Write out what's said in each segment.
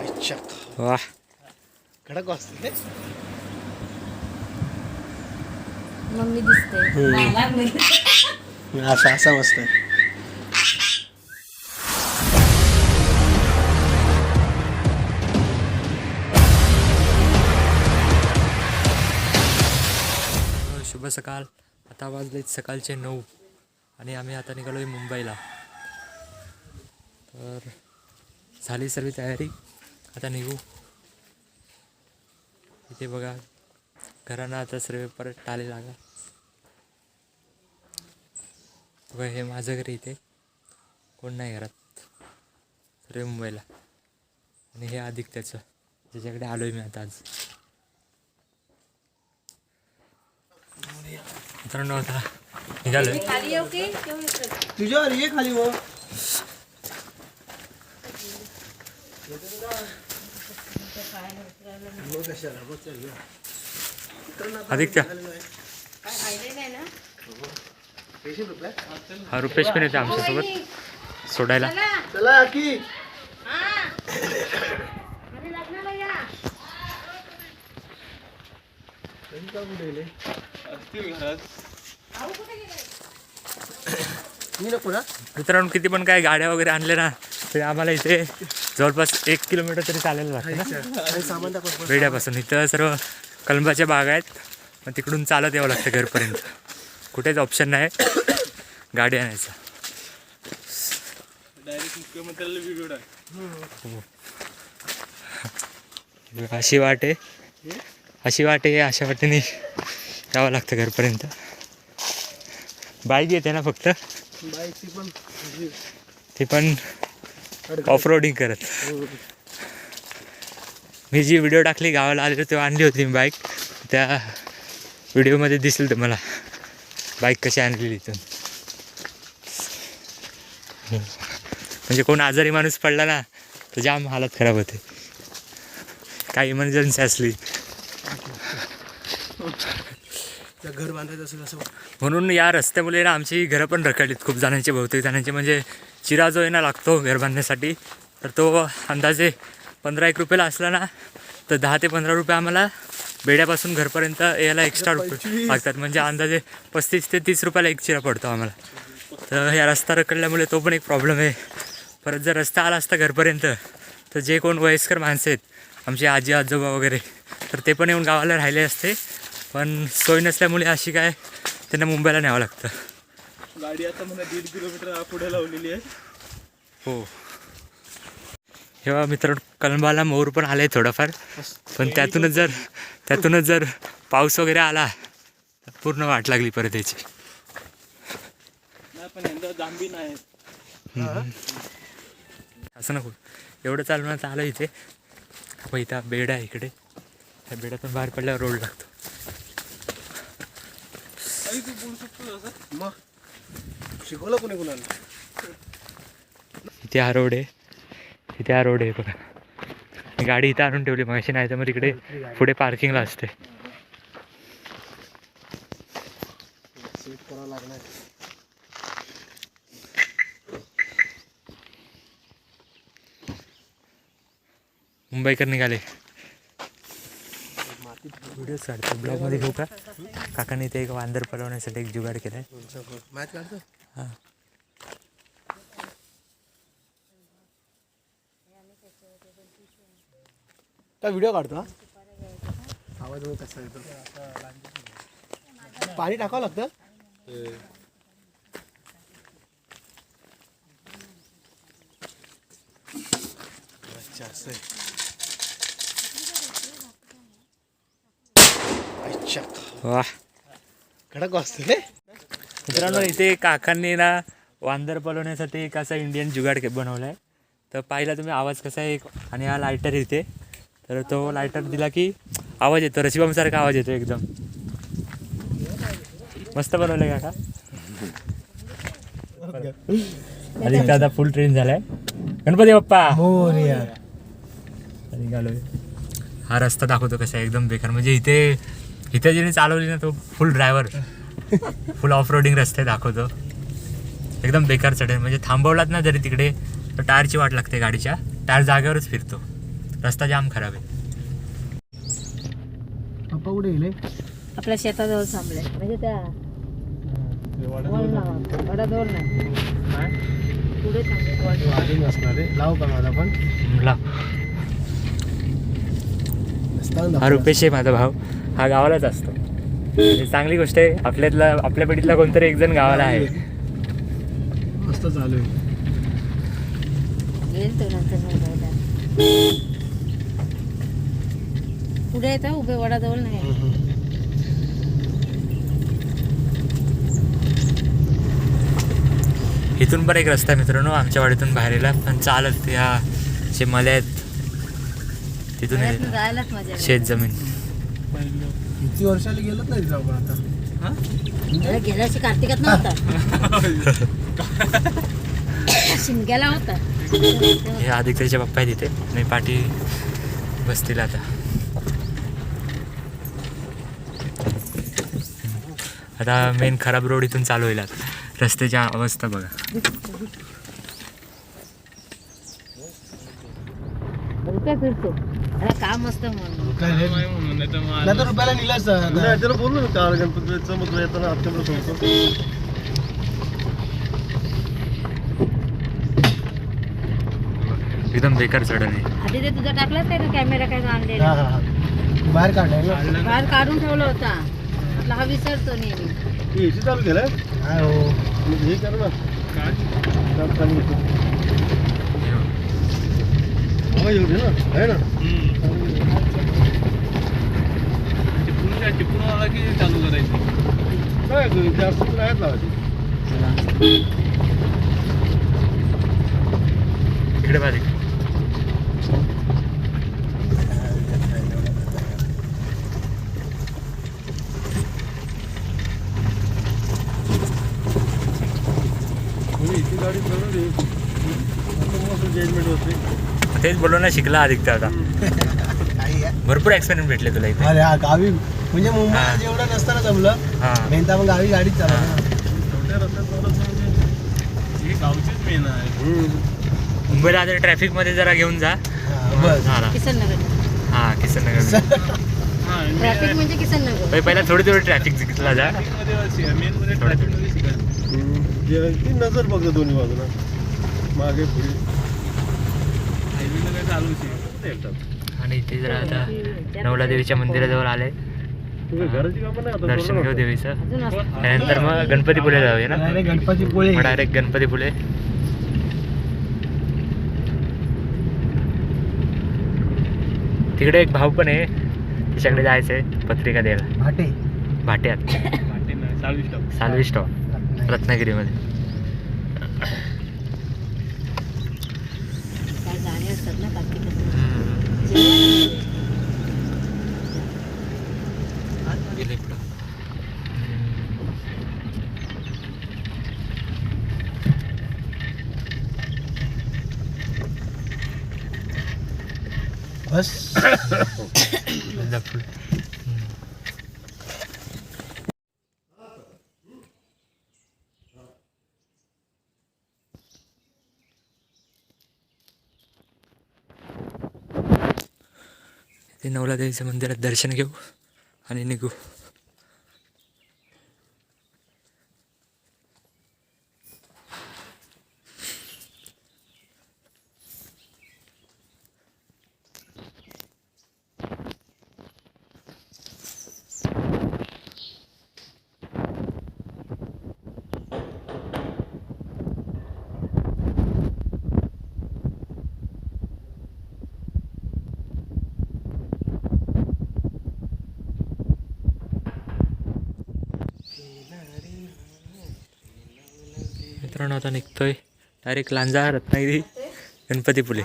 अच्छा वा कडक वाजते मम्मी दिसते. असा असा मस्त शुभ सकाळ. आता वाजले सकाळचे नऊ. आणि आम्ही आता निघालो आहे मुंबईला. तर झाली सर्व तयारी. आता निघू. इथे बघा घरांना आता सर्व परत टाले लागा. बघा हे माझं घर इथे. कोण नाही घरात. सर्व मुंबईला. आणि हे अधिक त्याचं ज्याच्याकडे आलो आहे मी आता आज. मित्रांनो आता निघालोय. खाली येऊ की? तुझ्यावर ये खाली हो. आदित्य. हा रुपेश पण येते आमच्यासोबत. सोडायला. चला. की ना मित्रांनो किती पण काय गाड्या वगैरे आणल्या ना तरी आम्हाला इथे जवळपास एक किलोमीटर तरी चालायला लागतं ना? बेड्यापासून इथं सर्व कलंबाच्या बागा आहेत मग तिकडून चालत यावं लागतं घरपर्यंत. कुठेच ऑप्शन नाही. गाडी आणायचा. हो. अशी वाट आहे. अशी वाट आहे अशा वाटेने यावं लागतं घरपर्यंत. बाईक येते ना फक्त? बाईकची पण ते पण ऑफ रोडिंग करत. मी जी व्हिडिओ टाकली गावाला आलेलो तेव्हा आणली होती मी बाईक. त्या व्हिडिओमध्ये दिसेल तुम्हाला. बाईक कशी आणलेली इथून. म्हणजे कोण आजारी माणूस पडला ना तर जाम हालत खराब होते. काही इमर्जन्सी असली त्या घर बांधायचं असेल असं म्हणून या रस्त्यामुळे ना आमची घरं पण रखडलीत खूप जणांचे बहुतेक जणांचे. म्हणजे चिरा जो आहे ना लागतो घर बांधण्यासाठी. तर तो अंदाजे पंधरा एक रुपयाला असला ना तर दहा ते पंधरा रुपये आम्हाला बेड्यापासून घरपर्यंत यायला एक्स्ट्रा. लागतात. म्हणजे अंदाजे पस्तीस ते तीस रुपयाला एक चिरा पडतो आम्हाला. तर या रस्ता रखडल्यामुळे तो पण एक प्रॉब्लेम आहे. परत जर रस्ता आला असता घरपर्यंत तर जे कोण वयस्कर माणसं आहेत आमचे आजी आजोबा वगैरे तर ते पण येऊन गावाला राहिले असते. पण सोय नसल्यामुळे अशी काय त्यांना मुंबईला न्यावं लागतं. गाडी आता मला दीड किलोमीटर पुढे लावलेली आहे. हो. हेव्हा मित्र कलंबाला मोर पण आले थोडंफार. पण त्यातूनच जर त्यातूनच जर पाऊस वगैरे आला तर पूर्ण वाट लागली परत याची. असं नको. एवढं चालवण्यात आलं इथे. आपण इथं बेड आहे इकडे. त्या बेडातून बाहेर पडल्यावर रोड लागतो. काही तू बोलू शकतो असं मग शिकवलं कोणी कुणाला? इथे हा रोड आहे इथे हा रोड आहे बघा. गाडी इथं आणून ठेवली मग अशी नाही तर मग इकडे पुढे पार्किंगला असते. मुंबईकर निघाले. व्हिडिओ काढतो ब्लॉगमध्ये घेऊ का? काकाने इथे एक वांदर पळवण्यासाठी एक जुगाड केलाय. मॅच काढतो? हां. काय व्हिडिओ काढतो आवाज कसा येतो? पाणी टाकावं लागतं? अच्छा असं अच्छा वा कडक वाजते रे. मित्रांनो इथे काकांनी ना वांदर पळवण्यासाठी एक असा इंडियन जुगाड के- बनवलाय. तर पाहिला तुम्ही आवाज कसा आहे एक- आणि हा लायटर इथे. तर तो लायटर दिला की आवाज येतो रशिबामसारखा आवाज येतो एकदम. मस्त बनवलंय काका. आणि इथं आता फुल ट्रेन झालाय. गणपती बाप्पा! निघालोय हा रस्ता दाखवतो कसा आहे, एकदम बेकार. म्हणजे इथे इथे ज्याने चालवली ना तो full driver full off roading रस्ते दाखवतो. एकदम बेकार चढेल म्हणजे थांबवलात ना जरी तिकडे तर टायरची वाट लागते गाडीच्या. टायर जागेवरच फिरतो. रस्ता जाम खराब आहे. पप्पा कुठे गेले? आपल्या शेताजवळ थांबले. म्हणजे त्या वडाजवळ नाही. पुढे असणार आहे. लाव का माझा पण? हा रुपेश आहे माझा भाव हा गावालाच असतो. ही चांगली गोष्ट आहे. आपल्यातला आपल्या पिढीतला कोणतरी एक जण गावाला आहे. मस्त चालू आहे. येईल तो नंतर मुंबईला पुढे येतं उभे वडाजवळ नाही. इथून पण एक रस्ता आहे मित्रांनो आमच्या वाडीतून बाहेरला. पण चालत त्या जे मले आहेत तिथून पुण्यातनं येतात. जायलाच मजा येते. शेत जमीन किती वर्षाला गेलोच नाही जाऊ आता? अरे गेल्या वर्षी कार्तिकात नव्हता. शिमग्याला होता. हे आदित्यचे पप्पा आहे तिथे आणि पाठी बसतील आता. आता मेन खराब रोड इथून चालू होईल आता. रस्त्याची अवस्था बघा. फिरतो. काम असतं म्हणून. काय रे? नाही तर रुपयाला निलास त्याला बोललो ना काल गणपतीचं मग येताना आत्याला सांगतो एकदम बेकार चढण आहे. आधी ते तुझा टाकलाच आहे ना कॅमेरा काय हा आणलेला हा हा. बाहेर काढाय ना. बाहेर काढून ठेवला होता. म्हटलं हा विसरतो नेहमी. एसी चालू केलं हो हे. कर ना. काय? पाणी येऊ दे ना. आहे ना? काय करू, जास्त आहेत लावायची इकडे बाजू म्हणजे इथे गाडी चालू दे आता मस्त जजमेंट बोललो ना शिकला आदित्य आता. भरपूर एक्सपेरिमेंट भेटले तुला इथे. अरे हा गावी म्हणजे मुंबईला हा. जेवढं नसताना जमलं हा. मेहनता मग गावी गाडीच छोट्या रस्त्यात चालत म्हणजे ही गावचीच मेन आहे. मुंबईला आता ट्रॅफिकमध्ये जरा घेऊन जा. हा, बस. झाला किसन नगर हा किसन नगर ट्रॅफिक म्हणजे किसन नगर पहिला थोडी थोडी ट्रॅफिक जिंकला जा. जे- ती नजर बघतो दोन्ही बाजूला. मागे पुढे. आणि इथे जरा आता नवला देवीच्या मंदिराजवळ आले. दर्शन घेऊ देवीचं. त्यानंतर मग गणपतीपुळे जाऊया ना? डायरेक्ट गणपती पोळे. मग डायरेक्ट गणपतीपुळे तिकडे एक भाऊ पण आहे. तिच्याकडे जायचं आहे पत्रिका द्यायला. भाटे. भाट्यात. सालवी स्टॉप. रत्नागिरीमध्ये. काय असतात ना बस. नवला देवीच्या मंदिरात दर्शन घेऊ आणि निघू. मित्रांनो आता निघतोय. डायरेक्ट लांजा रत्नागिरी गणपतीपुले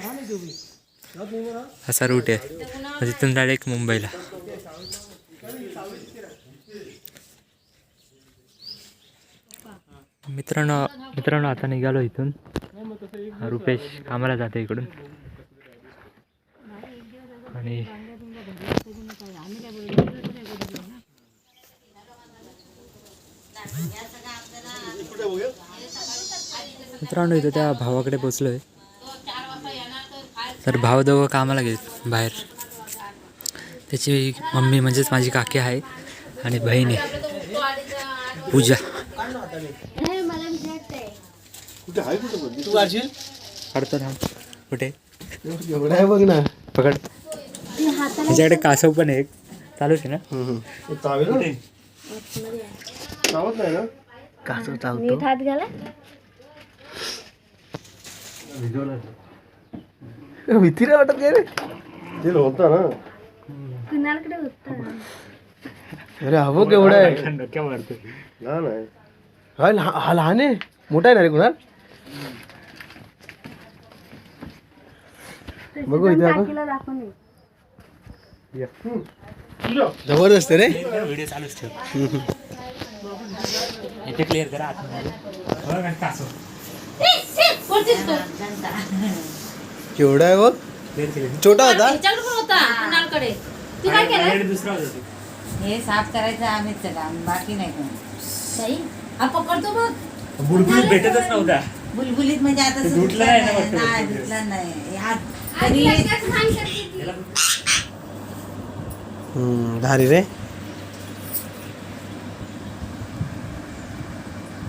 असा रूट आहे. मग तिथून डायरेक्ट मुंबईला. मित्रांनो मित्रांनो आता निघालो इथून. रुपेश कामाला जाते इकडून. आणि कुठे बघूया मित्रांनो इथं त्या भावाकडे पोचलो आहे तर भाव दोघं कामाला गेले बाहेर. त्याची मम्मी म्हणजेच माझी काकी आहे आणि बहीण. आहे पूजा. कुठे काढतो बघ ना पकड. त्याच्याकडे कासव पण आहे. एक चालूच आहे ना? कासव घाला. भीती नाही वाटत काय रे ते होता ना होता अरे हा बघ एवढा आहे डोक्या मारतो लहान आहे हा लहा- हा लहान आहे मोठा आहे ना रे कुणाल बघू इथे आपण तिला दाखवून ये. जबरदस्त आहे रे व्हिडिओ चालूच ठेव इथे क्लिअर करा कासव केवढा आहे बघ? छोटा होता? दुसरा. हे साफ करायचं आम्हीच काम बाकी नाही कोण. हा पकडतो बघ. बुडबुडीत भेटतच नव्हता. बुलबुलीत म्हणजे आता धुतलं नाही ना नाही धुतलं भारी रे.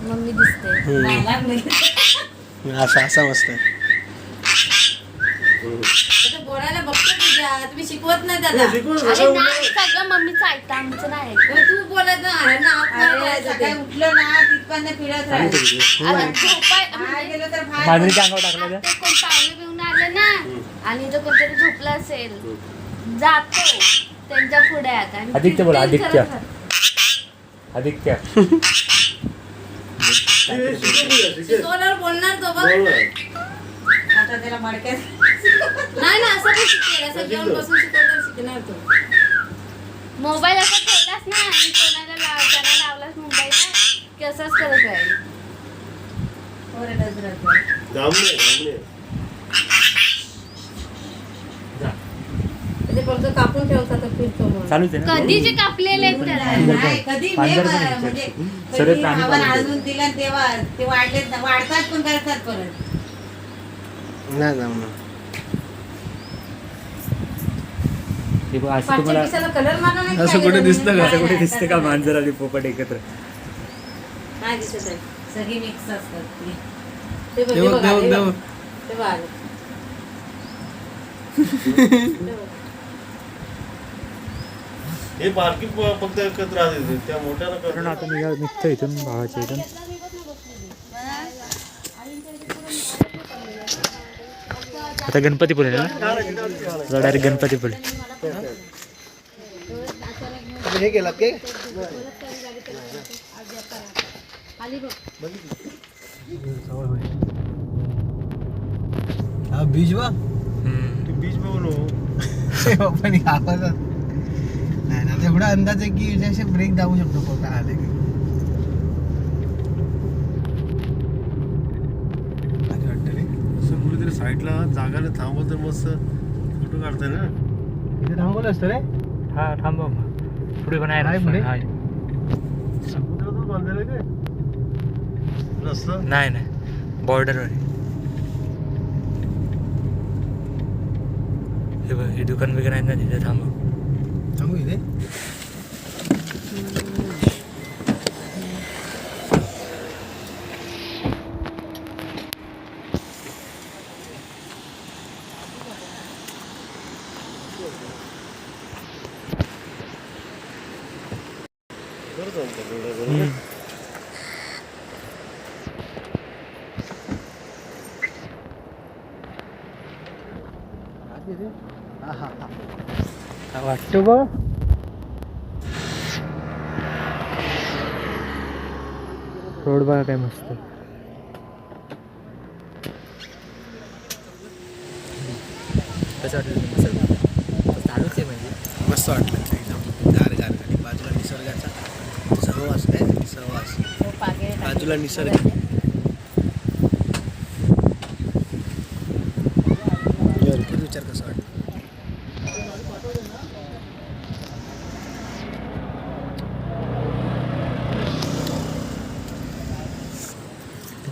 मम्मी दिसते. असा असा मस्त आता बोलायला बघतो तुझ्या तुम्ही शिकवत नाही त्याला. अरे नाही सगळं मम्मीचं ऐकतं आमचं नाही ऐकत. मग तू ना सकाळी उठलं ना तिथपर्यंत फिरत राहायचं. आता झोपाय बाहेर गेलो तर बाहेर मांजरीच्या अंगावर टाकलं का? ते कोण पाहुणे बिवून आले ना आणि जो कोणतरी झोपला असेल जातो त्यांच्या पुढ्यात. आणि आदित्य बोला, आदित्य. राहतो. आदित्य. बोलणार तो बघ आता त्याला मडक्यात नाही ना असं पण शिकेल असं जेवण बसून शिकवल्यावर शिकणार तो मोबाईल असा ठेवलास ना आणि कोणाला लाव त्याला लावलास मुंबईला की असंच करत राहील फक्त कापून ठेवतात चालूच आहे कापलेले कधी. म्हणजे सगळे प्राणी दिला तेव्हा ते वाढलेत वाढतात पण करतात परत नाही असं कुठे दिसतं? का? असं कुठे नाही, दिसतं का मांजर आणि पोपट एकत्र नाही दिसत आहे सगळी मिक्स असतात ती. बघ, ते आले. ते आले. हे बारकी प- फक्त एकत्र राहते त्या मोठ्याला करतात. आता निघतो इथून भावाच्या इथून आता गणपतीपुळे ना डायरेक्ट गणपतीपुळे हे केलं हा बीज बा हम्म. ते बीच बघू नको. पण आवाजात तेवढा अंदाज आहे की असे ब्रेक दाबू शकतो फक्त आले की. कुठेतरी साईडला जागाने थांबवलं तर मस्त फोटो काढताय ना. इथे थांबवलं असतं रे. हा थांबव मग. पुढे पण आहे आहे पुढे? आहे. समुद्रातच बांधलेलं काय? रस्ता? नाही नाही. बॉर्डरवर आहे. हे बघ हे दुकान वगैरे आहेत ना तिथे थांबव. थांबू इथे बरं चालतं तेवढं बरोबर. वाटतो बघ. रोड बघा काय मस्त. कसं वाटलं चालूच आहे म्हणजे. मस्त वाटलं एकदम. गार गार आणि बाजूला निसर्गाचा सहवास काय सहवास. बाजूला निसर्ग. विचार कसा वाटतं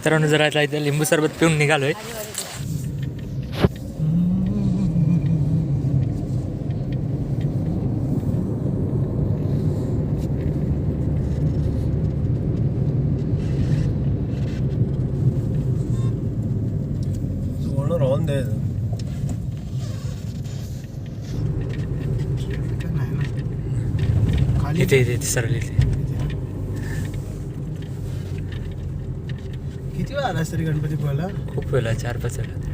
मित्रांनो जरा आता इथे लिंबू सरबत पिऊन निघालोय. वळण राहून द्यायचं नाही ना खाली इथे इथे इथे सरळ इथे किती वेळा आलास तरी गणपती पोहायला खूप वेळा चार पाच वेळा.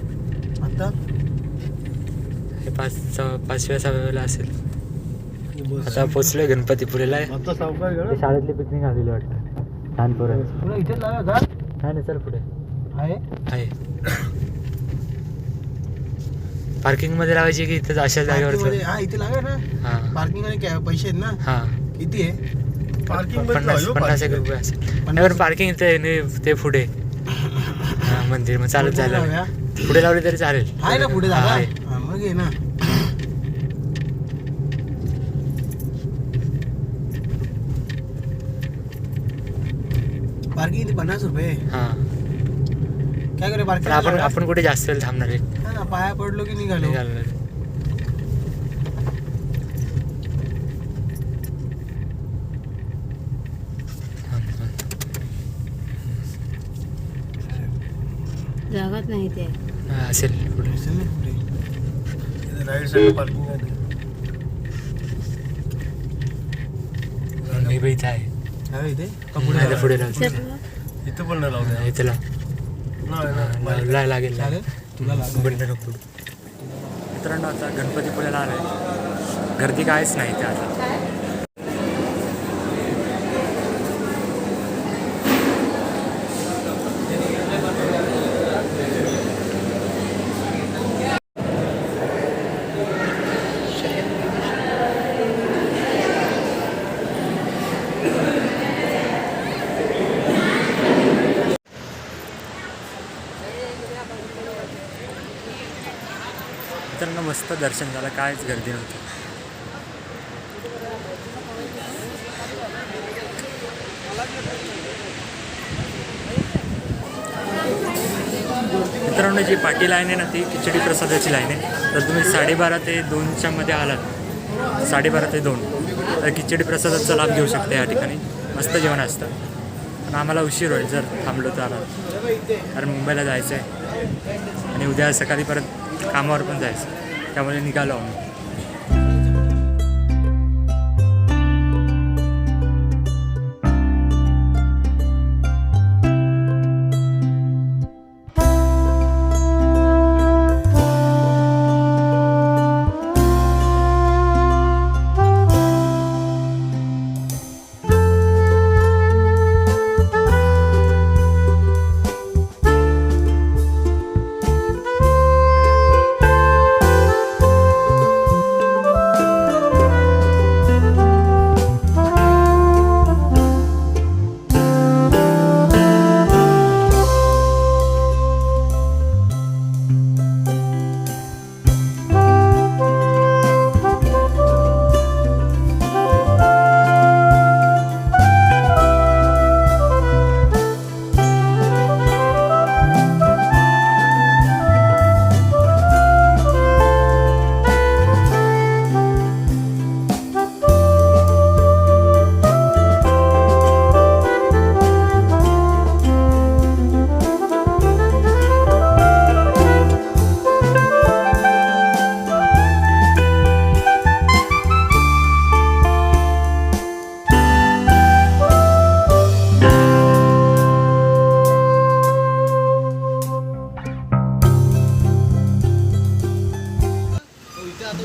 आता? हे पाच सहा- पाचव्या सहाव्या वेळेला असेल. आता पोचलोय गणपतीपुळेला आता सावकार गड शाळेतली पिकनिक आलेली वाटतं. पोरांची तुला इथे लावा का नाही नाही चल पुढे. आहे. आहे. पार्किंगमध्ये लावायची की इथं अशा जागेवर मध्ये- हा इथे लावा ना. हा. पार्किंगमध्ये काय पैसे आहेत ना. हा. किती आहे? पार्किंग पन्नास पन्नास एक रुपये असेल. नाही पण पार्किंग ते नाही, ते पुढे. मंदिर मग चालत जायला. पुढे लावली तरी चालेल. आहे ना पुढे जागा. हा, मग ये ना. पार्किंग इथे पन्नास रुपये? हा. काय करे पण पार्किंग आपण आपण कुठे जास्त वेळ थांबणार आहे हा ना पाया पडलो की निघालो. निघालो. जागाच नाही ते. हा, असेल पुढे. असेल ना पुढे राईट साईड पार्किंग आहे मी बी इथे आहे. हा, इथे? का नाही पुढे तर पुढे लावतो इथं पण नाही लावून इथे लाव. नाही नाही. लाव- लाव- लागेल चालेल. तुला लागेल. बंद नको. मित्रांनो आता गणपतीपुळेला आलोय. गर्दी काहीच नाही इथे आता. मस्त दर्शन झालं कायच गर्दी नव्हती. मित्रांनो जी पाटी लाईन आहे ना ती खिचडी प्रसादाची लाईन आहे. तर तुम्ही साडेबारा ते दोनच्या मध्ये आलात. साडेबारा ते दोन. तर खिचडी प्रसादाचा लाभ घेऊ शकता या ठिकाणी. मस्त जेवण असतं. पण आम्हाला उशीर होईल जर थांबलो तर आला कारण मुंबईला जायचं आहे आणि उद्या सकाळी परत कामावर पण जायचं. त्यामुळे निघालो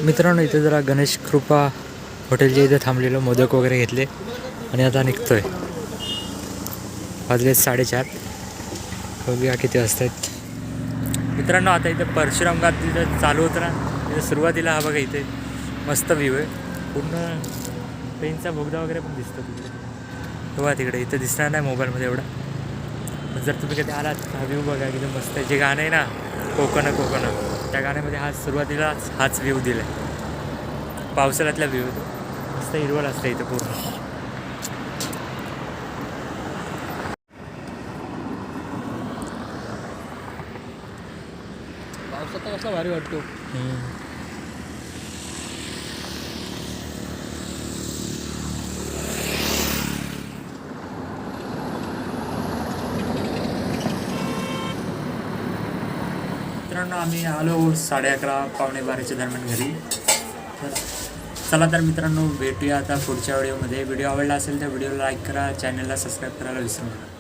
मित्रांनो इथे जरा गणेश कृपा हॉटेलच्या इथे थांबलेलो मोदक वगैरे घेतले आणि आता निघतोय. वाजले साडेचार. बघूया किती वाजतायत. मित्रांनो आता इथं परशुरामघाट तिथं चालू होतं ना. तिथं सुरुवातीला हा बघा इथे मस्त व्ह्यू आहे. पूर्ण ट्रेनचा बोगदा वगैरे पण दिसतो तिकडे. बघा तिकडे इथं दिसणार नाही मोबाईलमध्ये एवढा. पण जर तुम्ही कधी आलात हा व्ह्यू बघा किती मस्त आहे. जे गाणं आहे ना कोकण कोकण. त्या गाण्यामध्ये हा सुरुवातीलाच हाच व्ह्यू दिला आहे पावसाळ्यातला व्ह्यू तो मस्त हिरवळ असतं इथं पूर्ण. पावसात कसला भारी वाटतो. मित्रांनो आम्ही आलो साडे अकरा पावणे बाराच्या दरम्यान घरी. तर चला तर मित्रांनो भेटूया आता पुढच्या व्हिडिओमध्ये. व्हिडिओ आवडला असेल तर व्हिडिओला लाईक करा चॅनलला सबस्क्राईब करायला विसरू नका.